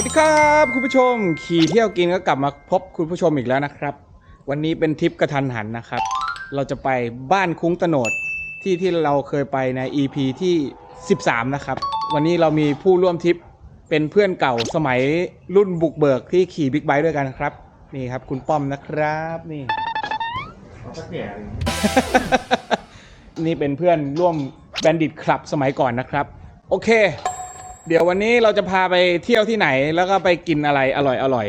วัสดีครับคุณผู้ชม ขี่เที่ยวกินก็กลับมาพบคุณผู้ชมอีกแล้วนะครับ วันนี้เป็นทริปกระทันหันนะครับ เราจะไปบ้านคุ้งตโนดที่ที่เราเคยไปใน EP ที่ 13 นะครับ วันนี้เรามีผู้ร่วมทริปเป็นเพื่อนเก่าสมัยรุ่นบุกเบิกที่ขี่บิ๊กไบค์ด้วยกันครับ นี่ครับคุณป้อมนะครับนี่นี่เป็นเพื่อนร่วมแบนดิตคลับสมัยก่อนนะครับ โอเค เดี๋ยววันนี้เราจะพาไปเที่ยวที่ไหนแล้วก็ไปกินอะไรอร่อยอร่อย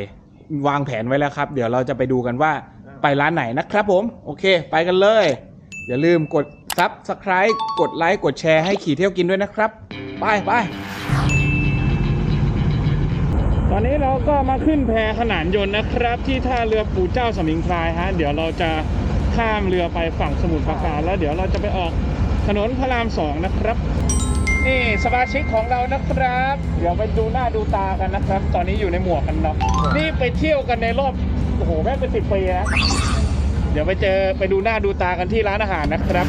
วางแผนไว้แล้วครับ เดี๋ยวเราจะไปดูกันว่าไปร้านไหนนะครับผม โอเค ไปกันเลย อย่าลืมกดซับสไคร b e กดไลค์กดแชร์ให้ขี่เที่ยวกินด้วยนะครับ ไปไปตอนนี้เราก็มาขึ้นแพขนานยนต์นะครับ ที่ท่าเรือปู่เจ้าสมิงพรายฮะเดี๋ยวเราจะข้ามเรือไปฝั่งสมุทรปราการแล้วเดี๋ยวเราจะไปออกถนนพระรามสองนะครับ นี่สมาชิกของเรานะครับ เดี๋ยวไปดูหน้าดูตากันนะครับ ตอนนี้อยู่ในหมวกกันเนาะนี่ไปเที่ยวกันในรอบโอ้โหแม่งเป็นสิบปีนะเดี๋ยวไปเจอไปดูหน้าดูตากันที่ร้านอาหารนะครับ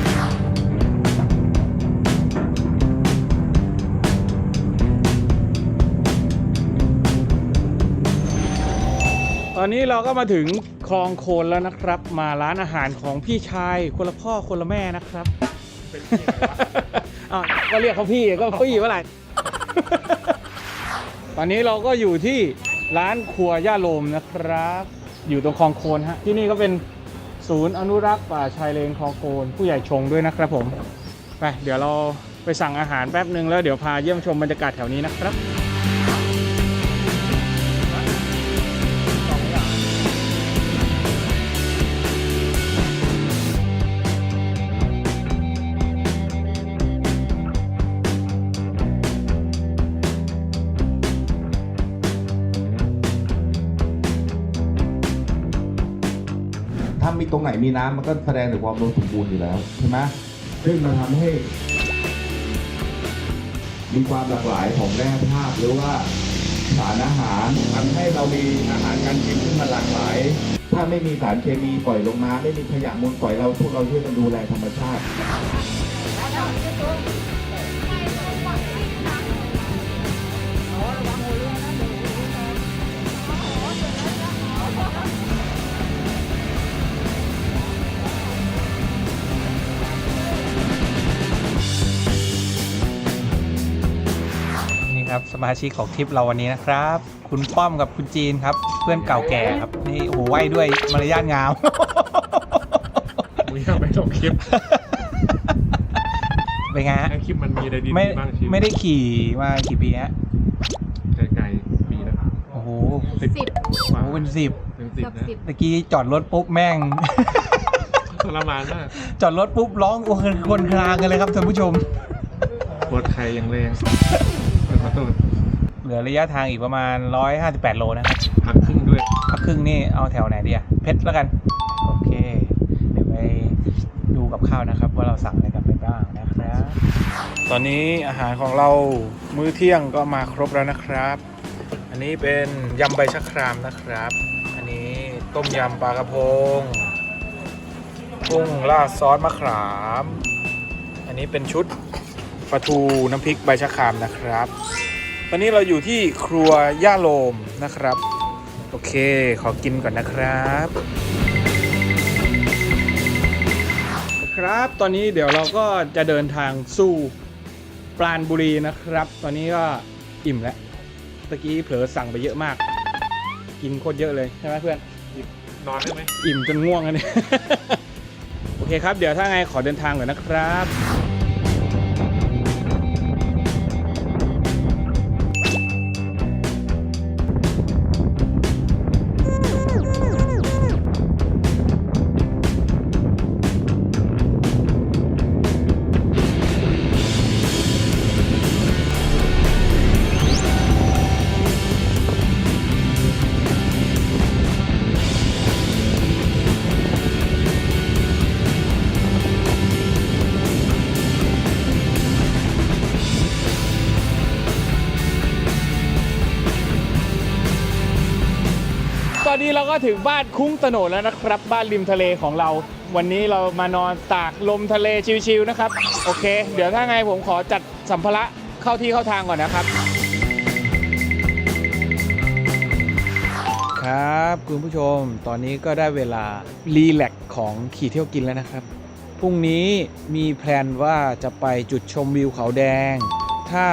ตอนนี้เราก็มาถึงคลองโคนแล้วนะครับ มาร้านอาหารของพี่ชายคนละพ่อคนละแม่นะครับ เป็นที่ไหนวะ อ้าวก็เรียกเขาพี่ก็พี่เมื่อไหร่ ตอนนี้เราก็อยู่ที่ร้านครัวย่าโลมนะครับ อยู่ตรงคลองโคนฮะ ที่นี่ก็เป็นศูนย์อนุรักษ์ป่าชายเลนคลองโคนผู้ใหญ่ชงด้วยนะครับผม ไปเดี๋ยวเราไปสั่งอาหารแป๊บหนึ่งแล้วเดี๋ยวพาเยี่ยมชมบรรยากาศแถวนี้นะครับ ตรงไหนมีน้ำมันก็แสดงถึงความอุดมสมบูรณ์อยู่แล้วใช่ไหมซึ่งมันทำให้ มีความหลากหลายของแร่ธาตุหรือว่าสารอาหารทำให้เรามีอาหารการกินที่มันหลากหลาย ถ้าไม่มีสารเคมีปล่อยลงมา ไม่มีขยะมูลปล่อยเราพวกเราช่วยกันดูแลธรรมชาติ ครับสมาชิกของทริปเราวันนี้นะครับ คุณป้อมกับคุณจีนครับ เพื่อนเก่าแก่ครับนี่โอ้โหไหวด้วยมารยาทงามมึงยังไม่ลงคลิปเป็นไงฮะให้คลิปมันมีอะไรดีไม่บ้างชีวิตไม่ได้ขี่มากี่ปีฮะไกลๆปีแล้วโอ้โหสิบสิบกโอ้ว่าโหเป็นสิบเป็นสิบเกือบนะสิบตะกี้จอดรถปุ๊บแม่ง ทรมานมากจอดรถปุ๊บร้องโอ้โหคนคลางกันเลยครับท่านผู้ชม ปวดไข่อย่างแรง เป็นขอโทษเหลือระยะทางอีกประมาณ 158 โลนะครับพักครึ่งด้วยพักครึ่งนี่เอาแถวไหนดีอะเพชรแล้วกัน โอเค เดี๋ยวไปดูกับข้าวนะครับ ว่าเราสั่งอะไรกันไปบ้างนะครับ ตอนนี้อาหารของเรามื้อเที่ยงก็มาครบแล้วนะครับ อันนี้เป็นยำใบชะครามนะครับ อันนี้ต้มยำปลากระพงกุ้งราดซอสมะขาม อันนี้เป็นชุด ปลาทูน้ำพริกใบชะครามนะครับ ตอนนี้เราอยู่ที่ครัวย่าโลมนะครับ โอเค ขอกินก่อนนะครับ ครับ ตอนนี้เดี๋ยวเราก็จะเดินทางสู่ปราณบุรีนะครับ ตอนนี้ก็อิ่มแล้ว ตะกี้เผลอสั่งไปเยอะมาก กินโคตรเยอะเลยใช่ไหมเพื่อน นอนได้ไหม อิ่มจนง่วงอันนี้ โอเคครับ เดี๋ยวถ้าไงขอเดินทางก่อนนะครับ ถึงบ้านคุ้งตโนดแล้วนะครับ บ้านริมทะเลของเรา วันนี้เรามานอนตากลมทะเลชิวๆนะครับ โอเค เดี๋ยวถ้าไงผมขอจัดสัมภาระเข้าที่เข้าทางก่อนนะครับ ครับคุณผู้ชมตอนนี้ก็ได้เวลารีแลกของขี่เที่ยวกินแล้วนะครับพรุ่งนี้มีแพลนว่าจะไปจุดชมวิวเขาแดง ถ้า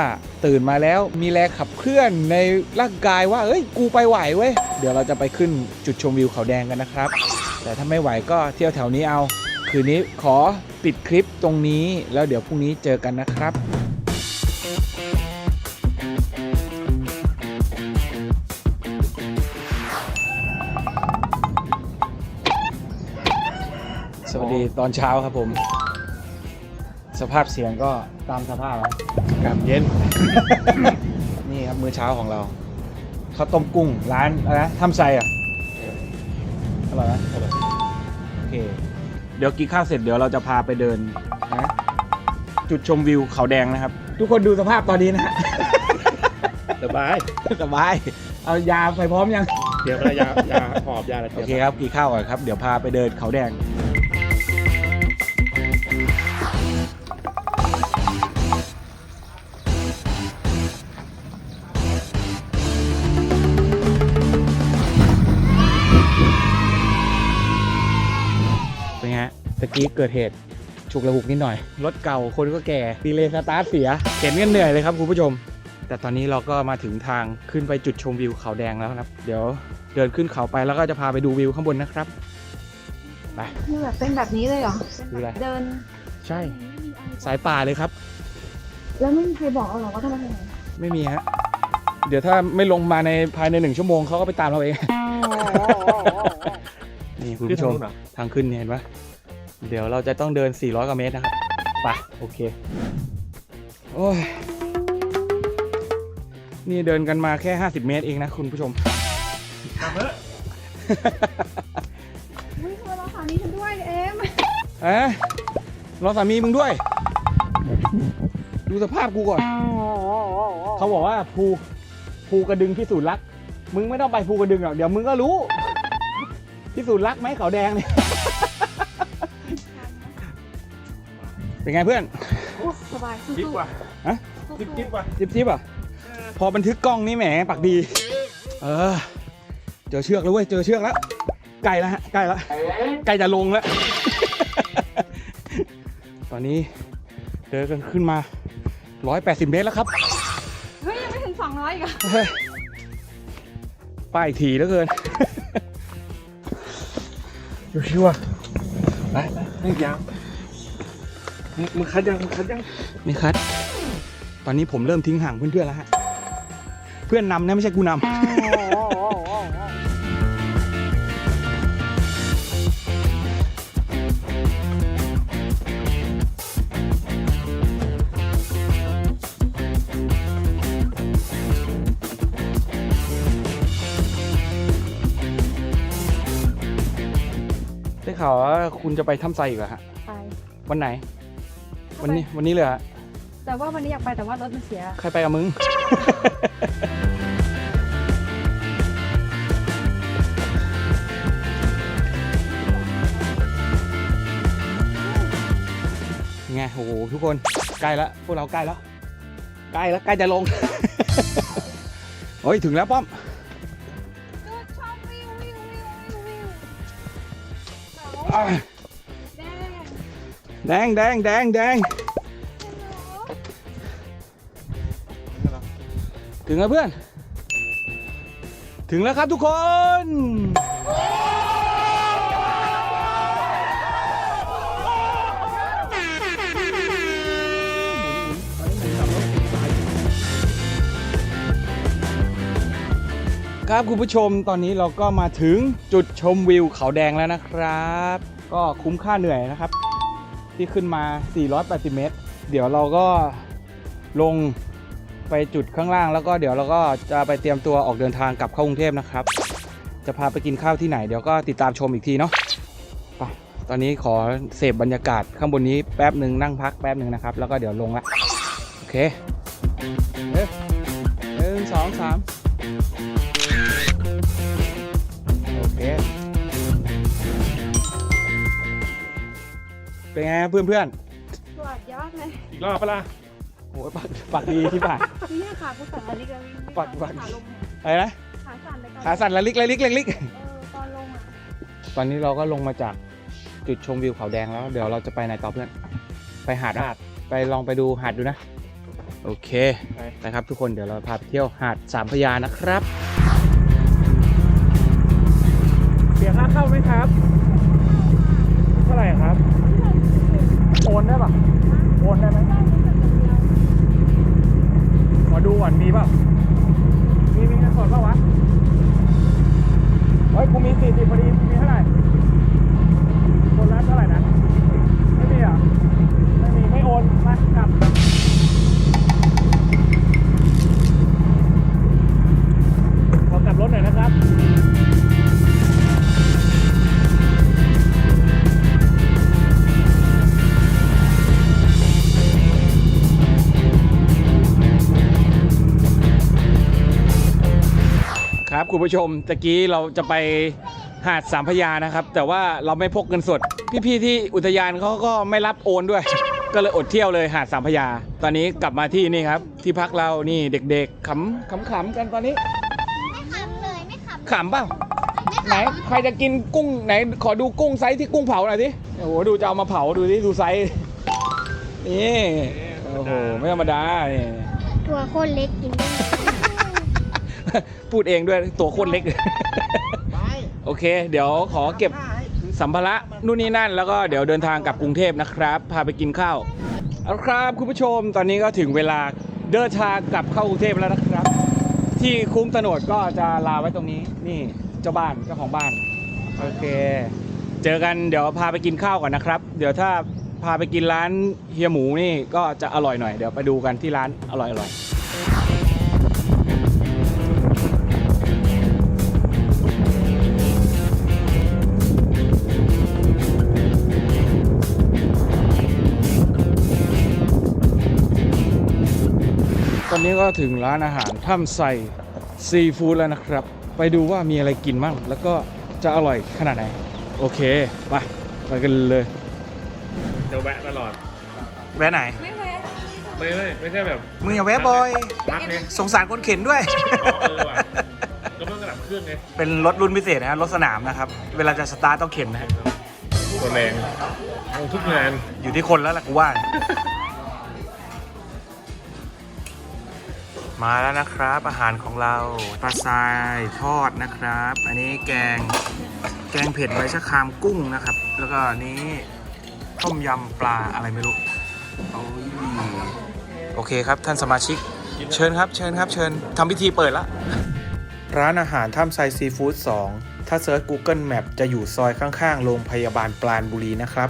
ตื่นมาแล้วมีแรงขับเคลื่อนในร่างกายว่า เอ้ย กูไปไหวเว้ย เดี๋ยวเราจะไปขึ้นจุดชมวิวเขาแดงกันนะครับ แต่ถ้าไม่ไหวก็เที่ยวแถวนี้เอา คืนนี้ขอปิดคลิปตรงนี้ แล้วเดี๋ยวพรุ่งนี้เจอกันนะครับสวัสดีตอนเช้าครับผม สภาพเสียงก็ตามสภาพแล้วอากาศเย็น นี่ครับมื้อเช้าของเราข้าวต้มกุ้งร้านอะไรนะทำไซอะอร่อยไหมโอเค เดี๋ยวกินข้าวเสร็จเดี๋ยวเราจะพาไปเดินนะจุดชมวิวเขาแดงนะครับ ทุกคนดูสภาพตอนนี้นะฮะ สบาย สบาย เอายาไปพร้อมยัง เดี๋ยวระยายาหอบยาอะไรโอเคครับกินข้าวก่อนครับ เดี๋ยวพาไปเดินเขาแดง งฮะตะกี้เกิดเหตุฉุกระหุกนิดหน่อย รถเก่าคนก็แก่ดีเลย์สตาร์ทเสียเข็นกันเหนื่อยเลยครับคุณผู้ชม แต่ตอนนี้เราก็มาถึงทางขึ้นไปจุดชมวิวเขาแดงแล้วนะครับ เดี๋ยวเดินขึ้นเขาไปแล้วก็จะพาไปดูวิวข้างบนนะครับไปคือแบบเป็นแบบนี้เลยเหรอดูอะไรเดินใช่ สายป่าเลยครับ แล้วไม่มีใครบอกเราหรอว่าต้องมาทางไหนไม่มีฮะเดี๋ยวถ้าไม่ลงมาในภายในหนึ่งชั่วโมงเขาก็ไปตามเราเองนี่คุณขึ้นผู้ชทางมนู้นเหรอทางขึ้นเนี่ยเห็นปะ เดี๋ยวเราจะต้องเดิน 400กว่าเมตรนะครับไปโอเค โอ้ย นี่เดินกันมาแค่ 50 เมตรเองนะคุณผู้ชม กลับเถอะเฮ้ยเธอรอสามีฉันด้วยเอ็มเอ๊ะรอสามีมึงด้วย ดูสภาพกูก่อน เขาบอกว่าภูภูกระดึงพิสูจน์รัก มึงไม่ต้องไปภูกระดึงหรอกเดี๋ยวมึงก็รู้ พิสูจน์รักไหมเขาแดงเนี่ย เป็นไงเพื่อนสบายสู้จิ๊บว่ะฮะๆจิ๊บจิ๊บว่ะจิบจิบอะพอบันทึกกล้องนี่แหมปักดี เออ เจอเชือกแล้วเว้ยเจอเชือกแล้วใกล้แล้วฮะใกล้แล้วใกล้จะลงแล้ว ตอนนี้เดินกันขึ้นมา 180 เมตรแล้วครับเฮ้ยยังไม่ถึงสองร้อยอีกเหรอเฮ้ยป้ายถี่เหลือเกิน ชิวๆว่ะไปไปไม่ยาว มึงมึงคัดยังมึงคัดยังไม่คัด ตอนนี้ผมเริ่มทิ้งห่างเพื่อนๆแล้วฮะ เพื่อนนำนะไม่ใช่กูนำได้ข่าวว่าคุณจะไปถ้ำไซอีกเหรอฮะ ไปวันไหน วันนี้วันนี้เลยเหรอฮะแต่ว่าวันนี้อยากไปแต่ว่ารถมันเสีย ใครไปกับมึง ไงโอ้โหทุกคนใกล้แล้วพวกเราใกล้แล้วใกล้แล้วใกล้จะลง โอ้ยถึงแล้วป้อมจุดชมวิววิววิววิววิวเขา อะ แดงแดงแดงแดงถึงแล้วเพื่อน ถึงแล้วครับทุกคน ครับคุณผู้ชมตอนนี้เราก็มาถึงจุดชมวิวเขาแดงแล้วนะครับ ก็คุ้มค่าเหนื่อยนะครับ ที่ขึ้นมา 480 เมตร เดี๋ยวเราก็ลงไปจุดข้างล่างแล้วก็เดี๋ยวเราก็จะไปเตรียมตัวออกเดินทางกลับเข้ากรุงเทพนะครับ จะพาไปกินข้าวที่ไหนเดี๋ยวก็ติดตามชมอีกทีเนาะไปตอนนี้ขอเสพบรรยากาศข้างบนนี้แป๊บหนึ่งนั่งพักแป๊บหนึ่งนะครับ แล้วก็เดี๋ยวลงละโอเค เป็นไงเพื่อนเพื่อนสวัสดียอดเลยอีกรอบปะล่ะๆโอ้ยปากปากดีที่ผ่านนี่ขากูสั่นอะไรกันปัดปัดขาลงเนี่ยอะไรนะขาสั่นนเลยตอนขาสั่นละลิกละลิกละลิกเออตอนลงอะตอนนี้เราก็ลงมาจากจุดชมวิวเขาแดงแล้ว เดี๋ยวเราจะไปไหนต่อเพื่อน ไปหาดอะไปลองไปดูหาดดูนะ โอเคนะครับทุกคนเดี๋ยวเราพาไปเที่ยวหาดสามพระยานะครับ เสียค่าเข้าไหมครับ เท่าไหร่ครับ โอนได้ปะโอนได้ไหมมาดูก่อนมีป่ะมีมีเงินสดป่ะวะเฮ้ยกูมีสี่สิบพอดีมีเท่าไหร่คนละเท่าไหร่นะ ผู้ชมตะกี้เราจะไปหาดสามพระยานะครับ แต่ว่าเราไม่พกเงินสด พี่ๆที่อุทยานเขาก็ไม่รับโอนด้วย ก็เลยอดเที่ยวเลยหาดสามพระยา ตอนนี้กลับมาที่นี่ครับ ที่พักเรานี่เด็กๆขำขำขำๆกันตอนนี้ไม่ขำเลยไม่ขำขำเปล่าไหนใครจะกินกุ้งไหนขอดูกุ้งไซส์ที่กุ้งเผาหน่อยสิโอ้โหดูจะเอามาเผาดูสิดูไซส์นี่โอ้โหไม่ธรรมดานี่ตัวโคตรเล็กกินได้ พูดเองด้วยตัวโคตรเล็กโอเค เดี๋ยวขอเก็บสัมภาระนู่นนี่นั่น แล้วก็เดี๋ยวเดินทางกลับกรุงเทพนะครับ พาไปกินข้าวเอาละครับคุณผู้ชมตอนนี้ก็ถึงเวลาเดินทางกลับเข้ากรุงเทพแล้วนะครับ ที่คุ้งตโนดก็จะลาไว้ตรงนี้นี่เจ้าบ้านเจ้าของบ้านโอเค เจอกันเดี๋ยวพาไปกินข้าวก่อนนะครับ เดี๋ยวถ้าพาไปกินร้านเฮียหมูนี่ก็จะอร่อยหน่อยเดี๋ยวไปดูกันที่ร้านอร่อยอร่อยต ถึงร้านอาหารถ้ำใส่ซีฟู้ดแล้วนะครับ ไปดูว่ามีอะไรกินบ้างแล้วก็จะอร่อยขนาดไหน โอเค ไป ไปกันเลยจะแวะตลอด แวะไหน ไม่แพ้ไม่ไม่ไม่ใช่แบบมึงอย่าแวะบอยรักเนี่ยสงสารคนเข็นด้วย อ๋อเออว่ะก็ไม่ต้องกระดับเครื่องไงเป็นรถรุ่นพิเศษนะฮะรถสนามนะครับ เวลาจะสตาร์ทต้องเข็นนะฮะตัวแรงเอาทุกงานอยู่ที่คนแล้วล่ะกูว่า มาแล้วนะครับ อาหารของเราปลาทรายทอดนะครับ อันนี้แกงแกงเผ็ดใบชะครามกุ้งนะครับ แล้วก็นี้ต้มยำปลาอะไรไม่รู้โอ้ยโอเคครับท่านสมาชิก เชิญครับเชิญครับ เชิญทำพิธีเปิดละร้านอาหารถ้ำไซซีฟู้ด2ถ้าเซิร์ช Google Map จะอยู่ซอยข้างๆ โรงพยาบาลปราณบุรีนะครับ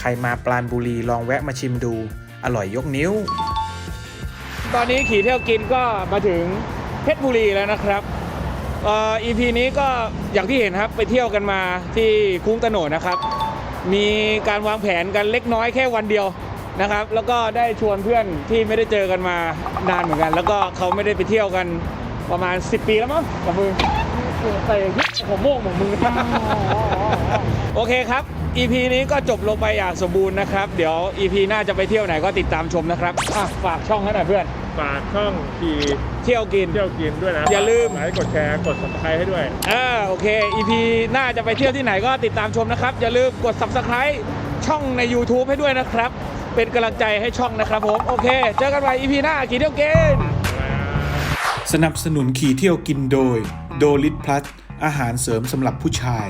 ใครมาปราณบุรีลองแวะมาชิมดู อร่อยยกนิ้ว ตอนนี้ขี่เที่ยวกินก็มาถึงเพชรบุรีแล้วนะครับเอ่อ EP นี้ก็อย่างที่เห็นครับไปเที่ยวกันมาที่คุ้งตะโหนดนะครับ มีการวางแผนกันเล็กน้อยแค่วันเดียวนะครับ แล้วก็ได้ชวนเพื่อนที่ไม่ได้เจอกันมานานเหมือนกัน แล้วก็เขาไม่ได้ไปเที่ยวกันประมาณ 10 ปีแล้วมั้งกับมือใส่ผมโม่งของมือ โอเคครับ EP นี้ก็จบลงไปอย่างสมบูรณ์นะครับ เดี๋ยว EP หน้าจะไปเที่ยวไหนก็ติดตามชมนะครับอะฝากช่องให้หน่อยเพื่อน ฝากช่องขี่เที่ยวกิน เที่ยวกินด้วยนะอย่าลืมกดไลค์กดแชร์ กด subscribe ให้ด้วย อ่าโอเค EP หน้าจะไปเที่ยวที่ไหนก็ติดตามชมนะครับ อย่าลืมกด Subscribe ช่องใน YouTube ให้ด้วยนะครับ เป็นกำลังใจให้ช่องนะครับผม โอเค เจอกันใหม่ EP หน้ากี่เที่ยวกิน สนับสนุนขี่เที่ยวกินโดย โดลิทพลัสอาหารเสริมสำหรับผู้ชาย